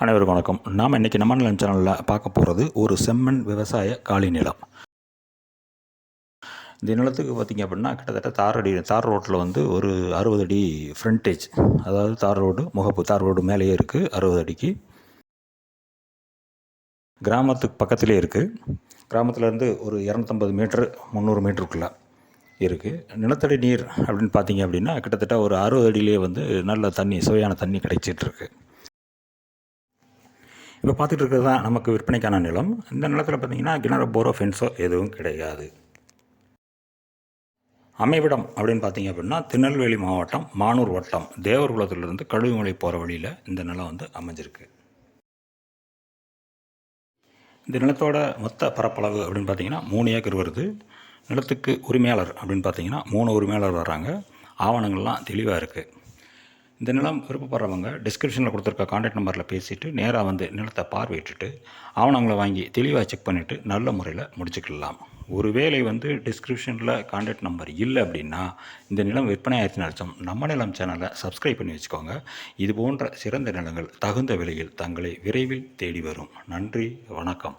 அனைவருக்கும் வணக்கம். நாம் இன்றைக்கி நம்ம நிலம் சேனலில் பார்க்க போகிறது ஒரு செம்மண் விவசாய காலி நிலம். இந்த நிலத்துக்கு பார்த்திங்க அப்படின்னா கிட்டத்தட்ட தார் அடி தார் ரோட்டில் வந்து ஒரு அறுபது அடி ஃப்ரண்டேஜ் அதாவது தார் ரோடு முகப்பு தார் ரோடு மேலேயே இருக்குது அறுபது அடிக்கு. கிராமத்துக்கு பக்கத்திலே இருக்குது கிராமத்துலேருந்து ஒரு இரநூத்தம்பது மீட்ரு முந்நூறு மீட்டருக்குள்ளே இருக்குது நிலத்தடி நீர் அப்படின்னு பார்த்தீங்க அப்படின்னா கிட்டத்தட்ட ஒரு அறுபது அடியிலே வந்து நல்ல தண்ணி சுவையான தண்ணி கிடைச்சிட்ருக்கு இப்போ பார்த்துட்டு இருக்கிறது தான் நமக்கு விற்பனைக்கான நிலம். இந்த நிலத்தில் பார்த்தீங்கன்னா கிணறு போரோ ஃபென்ஸோ எதுவும் கிடையாது. அமைவிடம் அப்படின்னு பார்த்தீங்க அப்படின்னா திருநெல்வேலி மாவட்டம் மானூர் வட்டம் தேவர்குளத்திலிருந்து கழுகுமலை போகிற வழியில் இந்த நிலம் வந்து அமைஞ்சிருக்கு. இந்த நிலத்தோட மொத்த பரப்பளவு அப்படின்னு பார்த்தீங்கன்னா மூணு ஏக்கர் வருது. நிலத்துக்கு உரிமையாளர் அப்படின்னு பார்த்தீங்கன்னா மூணு உரிமையாளர் வர்றாங்க. ஆவணங்கள்லாம் தெளிவாக இருக்குது இந்த நிலம் விருப்பப்படுறவங்க டிஸ்கிரிப்ஷனில் கொடுத்துருக்க காண்டாக்ட் நம்பரில் பேசிவிட்டு நேராக வந்து நிலத்தை பார்வையிட்டுட்டு ஆவணங்களை வாங்கி தெளிவாக செக் பண்ணிவிட்டு நல்ல முறையில் முடிச்சுக்கலாம் ஒருவேளை வந்து டிஸ்கிரிப்ஷனில் காண்டாக்ட் நம்பர் இல்லை அப்படின்னா இந்த நிலம் விற்பனை ஆயிரத்தி லட்சம் நம்ம நிலம் சேனலை சப்ஸ்கிரைப் பண்ணி வச்சுக்கோங்க. இது போன்ற சிறந்த நிலங்கள் தகுந்த விலையில் தங்களை விரைவில் தேடி வரும். நன்றி வணக்கம்.